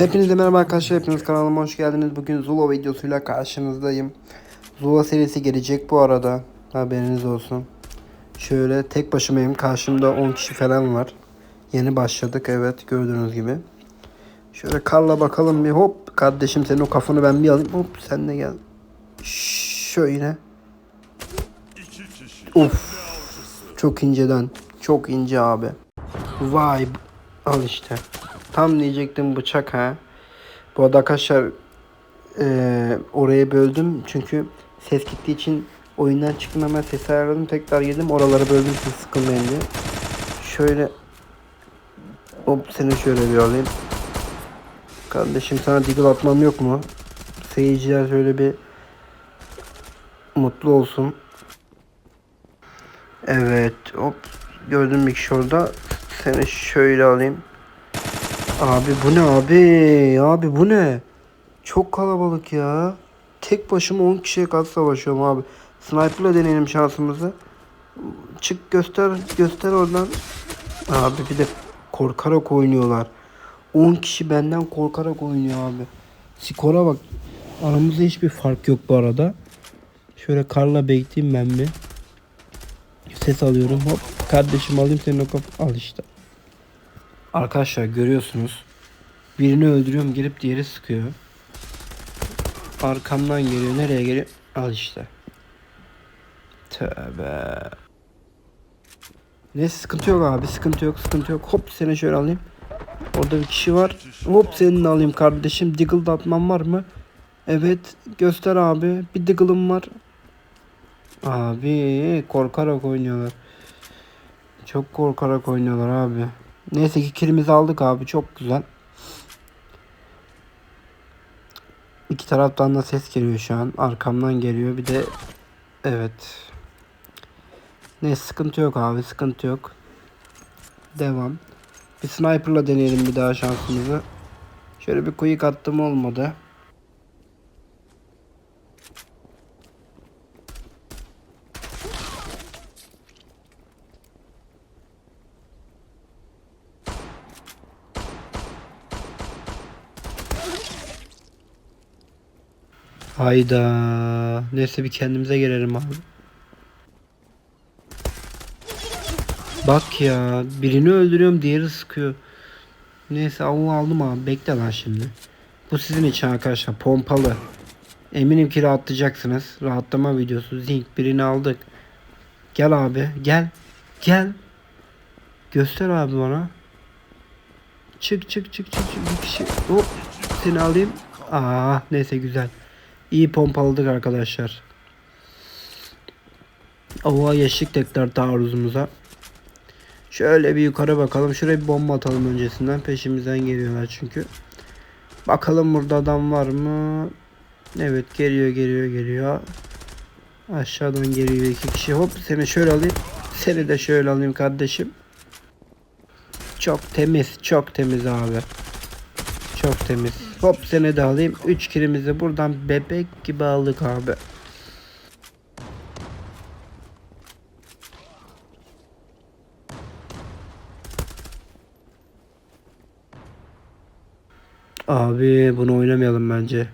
Hepinize merhaba arkadaşlar. Hepiniz kanalıma hoş geldiniz. Bugün Zula videosuyla karşınızdayım. Zula serisi gelecek bu arada. Haberiniz olsun. Şöyle tek başımayım. Karşımda 10 kişi falan var. Yeni başladık evet gördüğünüz gibi. Şöyle karla bakalım bir hop. Kardeşim senin o kafanı ben bir alayım. Hop sen de gel. Şöyle. Of. Çok inceden. Çok ince abi. Vay. Al işte. Tam diyecektim bıçak ha. Bu arada arkadaşlar eee oraya böldüm çünkü ses gittiği için oyundan çıktım hemen sesi ayarladım tekrar girdim oraları böldüm siz sıkılmayın diye. Şöyle hop seni şöyle bir alayım. Kardeşim sana deagle atmam yok mu? Seyirciler şöyle bir mutlu olsun. Evet hop gördüm bir kişi orada. Seni şöyle alayım. Abi bu ne abi? Abi bu ne? Çok kalabalık ya. Tek başıma 10 kişiye karşı savaşıyorum abi. Sniper'la deneyelim şansımızı. Çık göster göster oradan. Abi bir de korkarak oynuyorlar. 10 kişi benden korkarak oynuyor abi. Skora bak. Aramızda hiçbir fark yok bu arada. Şöyle karla bekleyeyim ben bir. Ses alıyorum. Hop kardeşim alayım senin o kap. Al işte. Arkadaşlar görüyorsunuz. Birini öldürüyorum gelip diğeri sıkıyor. Arkamdan geliyor. Nereye geliyor? Al işte. Tövbe. Ne sıkıntı yok abi. Sıkıntı yok. Sıkıntı yok. Hop seni şöyle alayım. Orada bir kişi var. Hop senin alayım kardeşim. Diggle da atmam var mı? Evet. Göster abi. Bir diggle'ım var. Abi korkarak oynuyorlar. Çok korkarak oynuyorlar abi. Neyse ki kilimizi aldık abi. Çok güzel. İki taraftan da ses geliyor şu an. Arkamdan geliyor. Bir de evet. Ne sıkıntı yok abi. Sıkıntı yok. Devam. Bir sniper'la deneyelim bir daha şansımızı. Şöyle bir quick attım olmadı. Hayda. Neyse bir kendimize gelelim abi. Bak ya birini öldürüyorum diğeri sıkıyor. Neyse avu aldım abi bekle lan şimdi. Bu sizin için arkadaşlar pompalı. Eminim ki rahatlayacaksınız. Rahatlama videosu. Zink birini aldık. Gel abi gel. Gel. Göster abi bana. Çık çık çık çık çık. Bir kişi. Hop. Seni alayım. Aa neyse güzel. İyi pompaladık arkadaşlar. Ova geçtik tekrar taarruzumuza. Şöyle bir yukarı bakalım. Şuraya bir bomba atalım öncesinden. Peşimizden geliyorlar çünkü. Bakalım burada adam var mı? Evet geliyor geliyor geliyor. Aşağıdan geliyor iki kişi. Hop seni şöyle alayım. Seni de şöyle alayım kardeşim. Çok temiz. Çok temiz abi. Çok temiz. Hop seni de alayım. 3 kilimizi buradan bebek gibi aldık abi. Abi bunu oynamayalım bence.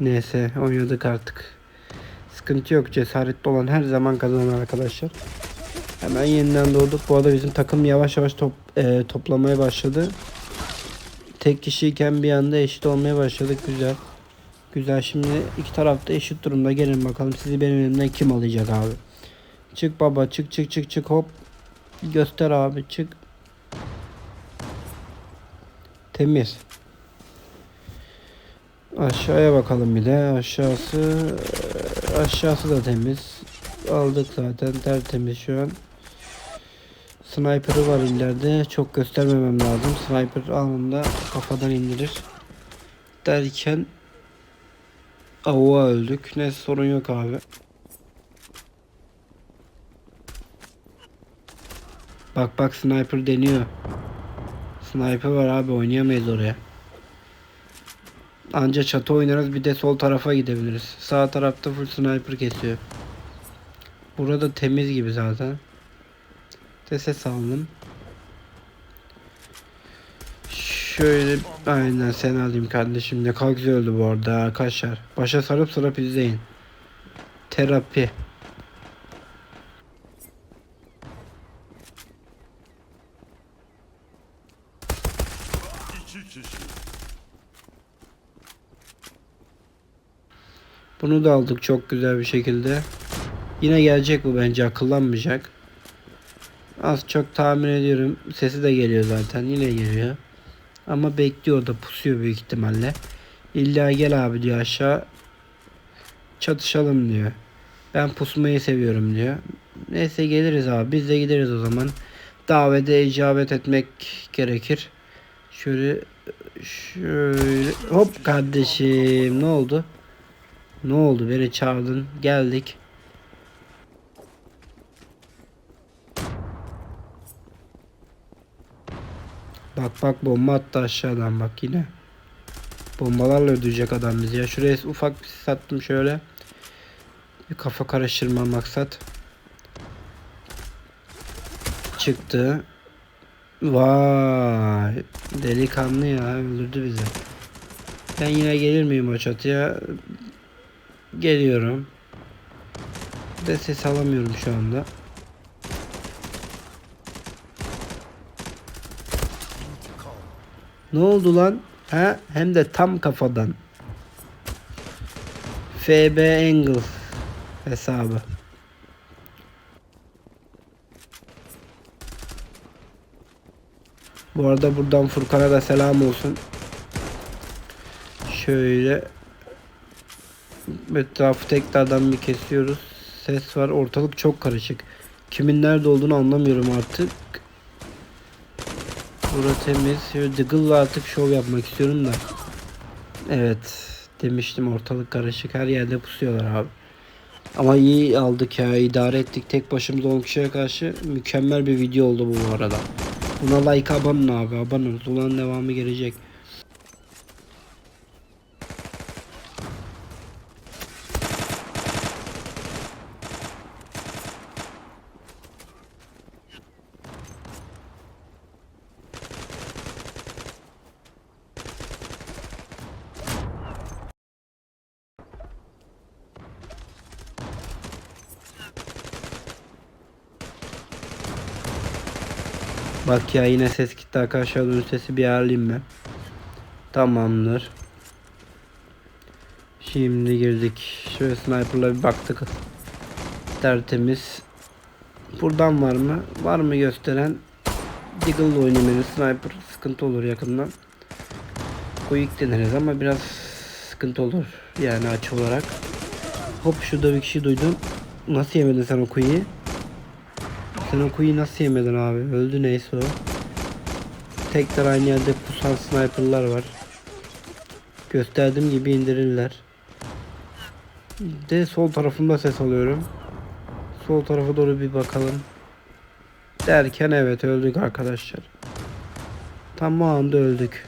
Neyse oynadık artık. Sıkıntı yok. Cesaretli olan her zaman kazanır arkadaşlar. Hemen yeniden doğduk. Bu arada bizim takım yavaş yavaş top, e, toplamaya başladı. Tek kişiyken bir anda eşit olmaya başladık. Güzel. Güzel. Şimdi iki tarafta eşit durumda. Gelin bakalım sizi benim elimden kim alacak abi. Çık baba. Çık çık çık çık hop. Göster abi. Çık. Temiz. Aşağıya bakalım bir de. Aşağısı aşağısı da temiz. Aldık zaten tertemiz şu an. Sniper'ı var ileride. Çok göstermemem lazım. Sniper anında kafadan indirir. Derken avuğa öldük. Ne sorun yok abi. Bak bak sniper deniyor. Sniper var abi oynayamayız oraya. Anca çatı oynarız bir de sol tarafa gidebiliriz. Sağ tarafta full sniper kesiyor. Burada temiz gibi zaten. De ses aldım. Şöyle aynen sen alayım kardeşim. Ne kadar güzel oldu bu arada arkadaşlar. Başa sarıp sarıp izleyin. Terapi. Bunu da aldık çok güzel bir şekilde. Yine gelecek bu bence akıllanmayacak. Az çok tahmin ediyorum. Sesi de geliyor zaten. Yine geliyor. Ama bekliyor da pusuyor büyük ihtimalle. İlla gel abi diyor aşağı. Çatışalım diyor. Ben pusmayı seviyorum diyor. Neyse geliriz abi. Biz de gideriz o zaman. Davete icabet etmek gerekir. Şöyle şöyle hop kardeşim ne oldu? Ne oldu? Beni çağırdın. Geldik. Bak bak bomba attı aşağıdan bak yine. Bombalarla öldürecek adam bizi ya. Şuraya ufak bir sis attım şöyle. Bir kafa karıştırma maksat. Çıktı. Vay. Delikanlı ya öldürdü bizi. Ben yine gelir miyim o çatıya? Geliyorum. De ses alamıyorum şu anda. Ne oldu lan? Ha? Hem de tam kafadan. FB Angle hesabı. Bu arada buradan Furkan'a da selam olsun. Şöyle etrafı tekrardan bir kesiyoruz. Ses var. Ortalık çok karışık. Kimin nerede olduğunu anlamıyorum artık. Burası temiz. Şöyle Diggle'la artık şov yapmak istiyorum da. Evet. Demiştim ortalık karışık. Her yerde pusuyorlar abi. Ama iyi aldık ya. idare ettik. Tek başımıza 10 kişiye karşı mükemmel bir video oldu bu arada. Buna like abanın abi. Abanın. Ulan devamı gelecek. Bak ya yine ses gitti arkadaşlar. Ön sesi bir ayarlayayım ben. Tamamdır. Şimdi girdik. Şöyle sniper'la bir baktık. Tertemiz. Buradan var mı? Var mı gösteren? Deagle'la oynayayım Sniper sıkıntı olur yakından. Quick deneriz ama biraz sıkıntı olur. Yani açı olarak. Hop şurada bir kişi duydum. Nasıl yemedin sen o kuyu? Sen o kuyu nasıl yemedin abi? Öldü neyse o. Tekrar aynı yerde pusan sniperlar var. Gösterdiğim gibi indirirler. De sol tarafımda ses alıyorum. Sol tarafa doğru bir bakalım. Derken evet öldük arkadaşlar. Tam o anda öldük.